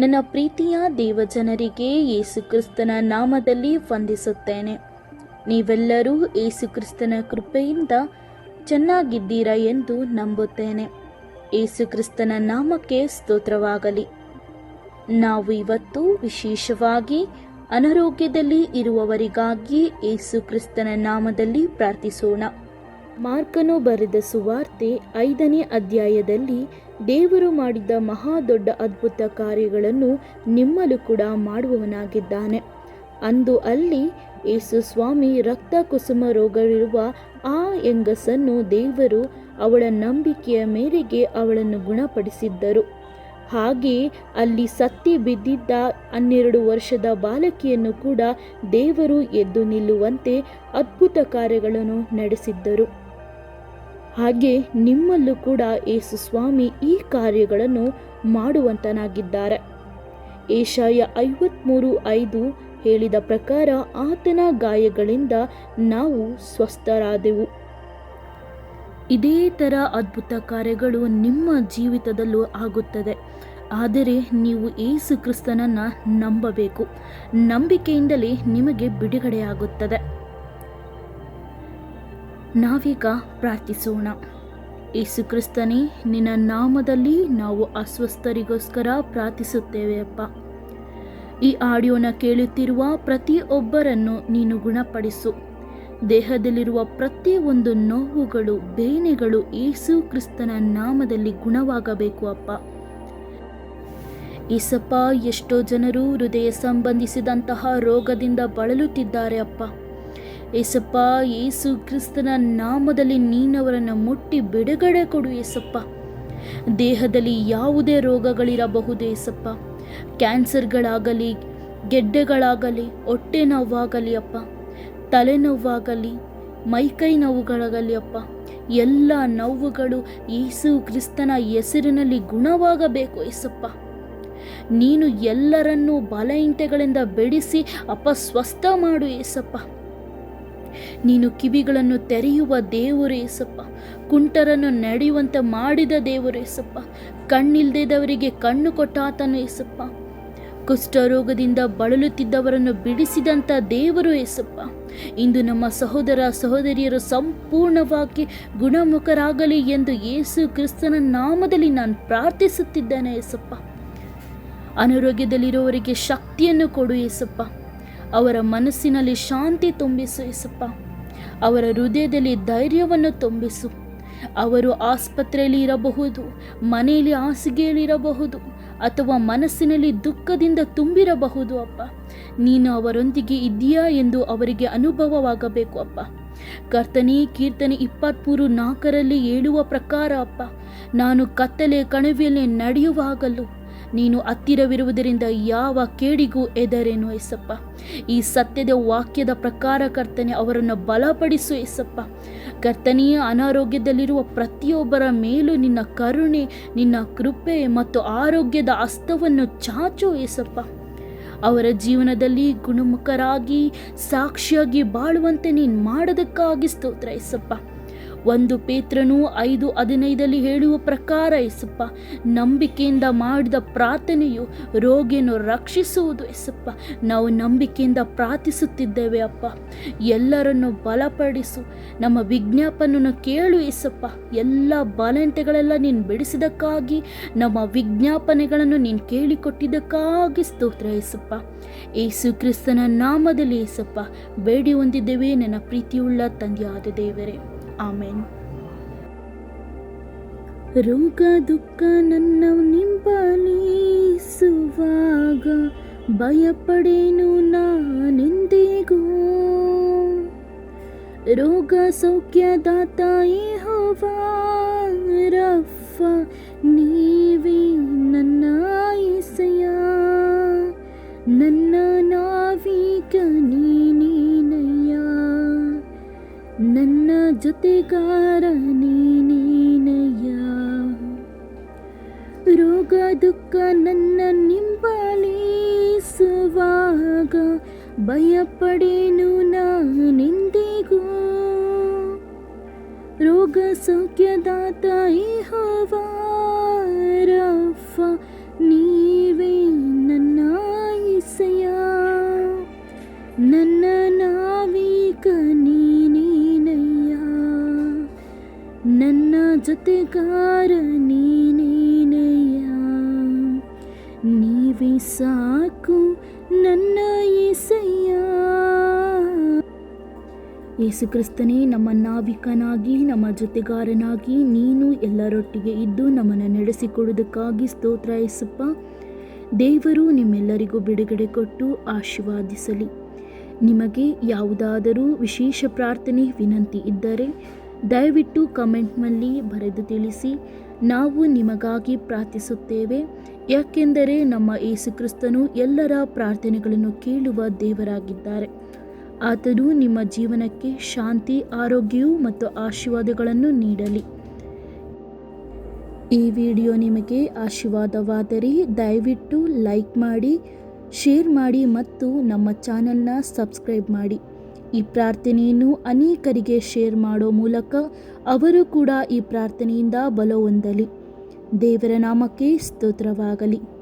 ನನ್ನ ಪ್ರೀತಿಯ ದೇವಜನರಿಗೆ ಯೇಸುಕ್ರಿಸ್ತನ ನಾಮದಲ್ಲಿ ವಂದಿಸುತ್ತೇನೆ. ನೀವೆಲ್ಲರೂ ಯೇಸುಕ್ರಿಸ್ತನ ಕೃಪೆಯಿಂದ ಚೆನ್ನಾಗಿದ್ದೀರಾ ಎಂದು ನಂಬುತ್ತೇನೆ. ಯೇಸುಕ್ರಿಸ್ತನ ನಾಮಕ್ಕೆ ಸ್ತೋತ್ರವಾಗಲಿ. ನಾವು ಇವತ್ತು ವಿಶೇಷವಾಗಿ ಅನಾರೋಗ್ಯದಲ್ಲಿ ಇರುವವರಿಗಾಗಿ ಯೇಸುಕ್ರಿಸ್ತನ ನಾಮದಲ್ಲಿ ಪ್ರಾರ್ಥಿಸೋಣ. ಮಾರ್ಕನು ಬರೆದ ಸುವಾರ್ತೆ ಐದನೇ ಅಧ್ಯಾಯದಲ್ಲಿ ದೇವರು ಮಾಡಿದ ಮಹಾ ದೊಡ್ಡ ಅದ್ಭುತ ಕಾರ್ಯಗಳನ್ನು ನಿಮ್ಮಲ್ಲೂ ಕೂಡ ಮಾಡುವವನಾಗಿದ್ದಾನೆ. ಅಂದು ಅಲ್ಲಿ ಯೇಸು ಸ್ವಾಮಿ ರಕ್ತ ಕುಸುಮ ರೋಗವಿರುವ ಆ ಹೆಂಗಸನ್ನು ದೇವರು ಅವಳ ನಂಬಿಕೆಯ ಮೇರೆಗೆ ಅವಳನ್ನು ಗುಣಪಡಿಸಿದ್ದರು. ಹಾಗೆ ಅಲ್ಲಿ ಸತ್ತಿ ಬಿದ್ದಿದ್ದ ಹನ್ನೆರಡು ವರ್ಷದ ಬಾಲಕಿಯನ್ನು ಕೂಡ ದೇವರು ಎದ್ದು ನಿಲ್ಲುವಂತೆ ಅದ್ಭುತ ಕಾರ್ಯಗಳನ್ನು ನಡೆಸಿದ್ದರು. ಹಾಗೆ ನಿಮ್ಮಲ್ಲೂ ಕೂಡ ಯೇಸು ಸ್ವಾಮಿ ಈ ಕಾರ್ಯಗಳನ್ನು ಮಾಡುವಂತನಾಗಿದ್ದಾರೆ. ಏಷಾಯ ಐವತ್ತ್ಮೂರು ಐದು ಹೇಳಿದ ಪ್ರಕಾರ ಆತನ ಗಾಯಗಳಿಂದ ನಾವು ಸ್ವಸ್ಥರಾದೆವು. ಇದೇ ಥರ ಅದ್ಭುತ ಕಾರ್ಯಗಳು ನಿಮ್ಮ ಜೀವಿತದಲ್ಲೂ ಆಗುತ್ತದೆ. ಆದರೆ ನೀವು ಏಸು ಕ್ರಿಸ್ತನನ್ನು ನಂಬಬೇಕು. ನಂಬಿಕೆಯಿಂದಲೇ ನಿಮಗೆ ಬಿಡುಗಡೆಯಾಗುತ್ತದೆ. ನಾವೀಗ ಪ್ರಾರ್ಥಿಸೋಣ. ಯೇಸು ಕ್ರಿಸ್ತನೇ, ನಿನ್ನ ನಾಮದಲ್ಲಿ ನಾವು ಅಸ್ವಸ್ಥರಿಗೋಸ್ಕರ ಪ್ರಾರ್ಥಿಸುತ್ತೇವೆ ಅಪ್ಪ. ಈ ಆಡಿಯೋನ ಕೇಳುತ್ತಿರುವ ಪ್ರತಿಯೊಬ್ಬರನ್ನು ನೀನು ಗುಣಪಡಿಸು. ದೇಹದಲ್ಲಿರುವ ಪ್ರತಿಯೊಂದು ನೋವುಗಳು, ಬೇನೆಗಳು ಯೇಸು ಕ್ರಿಸ್ತನ ನಾಮದಲ್ಲಿ ಗುಣವಾಗಬೇಕು ಅಪ್ಪ. ಈಸಪ್ಪ, ಎಷ್ಟೋ ಜನರು ಹೃದಯ ಸಂಬಂಧಿಸಿದಂತಹ ರೋಗದಿಂದ ಬಳಲುತ್ತಿದ್ದಾರೆ ಅಪ್ಪ. ಏಸಪ್ಪ ಏಸು ಕ್ರಿಸ್ತನ ನಾಮದಲ್ಲಿ ನೀನವರನ್ನು ಮುಟ್ಟಿ ಬಿಡುಗಡೆ ಕೊಡು ಏಸಪ್ಪ. ದೇಹದಲ್ಲಿ ಯಾವುದೇ ರೋಗಗಳಿರಬಹುದು ಏಸಪ್ಪ. ಕ್ಯಾನ್ಸರ್ಗಳಾಗಲಿ, ಗೆಡ್ಡೆಗಳಾಗಲಿ, ಹೊಟ್ಟೆ ನೋವಾಗಲಿ ಅಪ್ಪ. ತಲೆನೋವಾಗಲಿ ಮೈಕೈ ನೋವುಗಳಾಗಲಿ ಅಪ್ಪ. ಎಲ್ಲ ನೋವುಗಳು ಯೇಸು ಕ್ರಿಸ್ತನ ಹೆಸರಿನಲ್ಲಿ ಗುಣವಾಗಬೇಕು ಏಸಪ್ಪ. ನೀನು ಎಲ್ಲರನ್ನೂ ಬಲಹಿಂಟೆಗಳಿಂದ ಬೆಡಿಸಿ ಅಪ್ಪ ಸ್ವಸ್ಥ ಮಾಡು ಏಸಪ್ಪ. ನೀನು ಕಿವಿಗಳನ್ನು ತೆರೆಯುವ ದೇವರು ಏಸಪ್ಪ ಕುಂಟರನ್ನು ನಡೆಯುವಂತೆ ಮಾಡಿದ ದೇವರು ಏಸಪ್ಪ ಕಣ್ಣಿಲ್ದೇದವರಿಗೆ ಕಣ್ಣು ಕೊಟ್ಟಾತನು ಏಸಪ್ಪ ಕುಷ್ಠರೋಗದಿಂದ ಬಳಲುತ್ತಿದ್ದವರನ್ನು ಬಿಡಿಸಿದಂಥ ದೇವರು ಏಸಪ್ಪ ಇಂದು ನಮ್ಮ ಸಹೋದರ ಸಹೋದರಿಯರು ಸಂಪೂರ್ಣವಾಗಿ ಗುಣಮುಖರಾಗಲಿ ಎಂದು ಯೇಸು ಕ್ರಿಸ್ತನ ನಾಮದಲ್ಲಿ ನಾನು ಪ್ರಾರ್ಥಿಸುತ್ತಿದ್ದೇನೆ ಏಸಪ್ಪ ಅನಾರೋಗ್ಯದಲ್ಲಿರುವವರಿಗೆ ಶಕ್ತಿಯನ್ನು ಕೊಡು ಏಸಪ್ಪ ಅವರ ಮನಸ್ಸಿನಲ್ಲಿ ಶಾಂತಿ ತುಂಬಿಸು ಯೇಸಪ್ಪ ಅವರ ಹೃದಯದಲ್ಲಿ ಧೈರ್ಯವನ್ನು ತುಂಬಿಸು. ಅವರು ಆಸ್ಪತ್ರೆಯಲ್ಲಿ ಇರಬಹುದು, ಮನೆಯಲ್ಲಿ ಹಾಸಿಗೆಯಲ್ಲಿರಬಹುದು ಅಥವಾ ಮನಸ್ಸಿನಲ್ಲಿ ದುಃಖದಿಂದ ತುಂಬಿರಬಹುದು ಅಪ್ಪ. ನೀನು ಅವರೊಂದಿಗೆ ಇದೆಯಾ ಎಂದು ಅವರಿಗೆ ಅನುಭವವಾಗಬೇಕು ಅಪ್ಪ. ಕರ್ತನೆ, ಕೀರ್ತನೆ ಇಪ್ಪತ್ತ್ಮೂರು ನಾಲ್ಕರಲ್ಲಿ ಹೇಳುವ ಪ್ರಕಾರ ಅಪ್ಪ, ನಾನು ಕತ್ತಲೆ ಕಣಿವೆಯಲ್ಲಿ ನಡೆಯುವಾಗಲೂ ನೀನು ಹತ್ತಿರವಿರುವುದರಿಂದ ಯಾವ ಕೇಡಿಗೂ ಎದರೇನು ಎಸಪ್ಪ ಈ ಸತ್ಯದ ವಾಕ್ಯದ ಪ್ರಕಾರ ಕರ್ತನೆ ಅವರನ್ನು ಬಲಪಡಿಸು ಎಸಪ್ಪ ಕರ್ತನೆಯ ಅನಾರೋಗ್ಯದಲ್ಲಿರುವ ಪ್ರತಿಯೊಬ್ಬರ ಮೇಲೂ ನಿನ್ನ ಕರುಣೆ, ನಿನ್ನ ಕೃಪೆ ಮತ್ತು ಆರೋಗ್ಯದ ಹಸ್ತವನ್ನು ಚಾಚು ಎಸಪ್ಪ ಅವರ ಜೀವನದಲ್ಲಿ ಗುಣಮುಖರಾಗಿ, ಸಾಕ್ಷಿಯಾಗಿ ಬಾಳುವಂತೆ ನೀನು ಮಾಡೋದಕ್ಕಾಗಿ ಸ್ತೋತ್ರ ಎಸಪ್ಪ ಒಂದು ಪೇತ್ರನು ಐದು ಹದಿನೈದಲ್ಲಿ ಹೇಳುವ ಪ್ರಕಾರ ಎಸಪ್ಪ ನಂಬಿಕೆಯಿಂದ ಮಾಡಿದ ಪ್ರಾರ್ಥನೆಯು ರೋಗಿಯನ್ನು ರಕ್ಷಿಸುವುದು ಎಸಪ್ಪ ನಾವು ನಂಬಿಕೆಯಿಂದ ಪ್ರಾರ್ಥಿಸುತ್ತಿದ್ದೇವೆ, ಅಪ್ಪ. ಎಲ್ಲರನ್ನು ಬಲಪಡಿಸು. ನಮ್ಮ ವಿಜ್ಞಾಪನನ್ನು ಕೇಳು ಎಸಪ್ಪ ಎಲ್ಲ ಬಲಂತೆಗಳೆಲ್ಲ ನೀನು ಬಿಡಿಸಿದಕ್ಕಾಗಿ ನಮ್ಮ ವಿಜ್ಞಾಪನೆಗಳನ್ನು ನೀನು ಕೇಳಿಕೊಟ್ಟಿದ್ದಕ್ಕಾಗಿ ಸ್ತೋತ್ರ ಎಸಪ್ಪ ಏಸು ಕ್ರಿಸ್ತನ ನಾಮದಲ್ಲಿ ಏಸಪ್ಪ ಬೇಡಿ ಹೊಂದಿದ್ದೇವೆ, ನನ್ನ ಪ್ರೀತಿಯುಳ್ಳ ತಂದೆಯಾದ ದೇವರೇ. ಆಮೇನ್ ರೋಗ ದುಃಖ ನನ್ನ ನಿಂಬಲಿಸುವಾಗ ಭಯಪಡೇನು ನಾನೆಂದಿಗೂ ರೋಗ ಸೌಖ್ಯದಾತ ರಫ ಜೊತೆಗಾರ ನೀನೇನಯ್ಯ? ರೋಗ ದುಃಖ ನನ್ನ ನಿಂಬಲಿಸುವಾಗ ಭಯಪಡೇನು ನಾನೆಂದಿಗೂ? ರೋಗ ಸೌಖ್ಯದಾತ ರಫ ನೀವೇ ಜೊತೆಗಾರ ನೀನೇನಯ್ಯ? ನೀವೇ ಸಾಕು ನನ್ನ ಏಸಯ್ಯ. ಯೇಸುಕ್ರಿಸ್ತನೇ, ನಮ್ಮ ನಾವಿಕನಾಗಿ, ನಮ್ಮ ಜೊತೆಗಾರನಾಗಿ, ನೀನು ಎಲ್ಲರೊಟ್ಟಿಗೆ ಇದ್ದು ನಮ್ಮನ್ನು ನಡೆಸಿಕೊಡುವುದಕ್ಕಾಗಿ ಸ್ತೋತ್ರ ಯೇಸಪ್ಪ ದೇವರು ನಿಮ್ಮೆಲ್ಲರಿಗೂ ಬಿಡುಗಡೆ ಕೊಟ್ಟು ಆಶೀರ್ವಾದಿಸಲಿ. ನಿಮಗೆ ಯಾವುದಾದರೂ ವಿಶೇಷ ಪ್ರಾರ್ಥನೆ ವಿನಂತಿ ಇದ್ದರೆ ದಯವಿಟ್ಟು ಕಮೆಂಟ್ನಲ್ಲಿ ಬರೆದು ತಿಳಿಸಿ. ನಾವು ನಿಮಗಾಗಿ ಪ್ರಾರ್ಥಿಸುತ್ತೇವೆ. ಯಾಕೆಂದರೆ ನಮ್ಮ ಯೇಸುಕ್ರಿಸ್ತನು ಎಲ್ಲರ ಪ್ರಾರ್ಥನೆಗಳನ್ನು ಕೇಳುವ ದೇವರಾಗಿದ್ದಾರೆ. ಆತನು ನಿಮ್ಮ ಜೀವನಕ್ಕೆ ಶಾಂತಿ, ಆರೋಗ್ಯವು ಮತ್ತು ಆಶೀರ್ವಾದಗಳನ್ನು ನೀಡಲಿ. ಈ ವಿಡಿಯೋ ನಿಮಗೆ ಆಶೀರ್ವಾದವಾದರೆ ದಯವಿಟ್ಟು ಲೈಕ್ ಮಾಡಿ, ಶೇರ್ ಮಾಡಿ ಮತ್ತು ನಮ್ಮ ಚಾನಲ್ನ ಸಬ್ಸ್ಕ್ರೈಬ್ ಮಾಡಿ. ಈ ಪ್ರಾರ್ಥನೆಯನ್ನು ಅನೇಕರಿಗೆ ಶೇರ್ ಮಾಡೋ ಮೂಲಕ ಅವರು ಕೂಡ ಈ ಪ್ರಾರ್ಥನೆಯಿಂದ ಬಲ ಹೊಂದಲಿ ದೇವರ ನಾಮಕ್ಕೆ ಸ್ತೋತ್ರವಾಗಲಿ.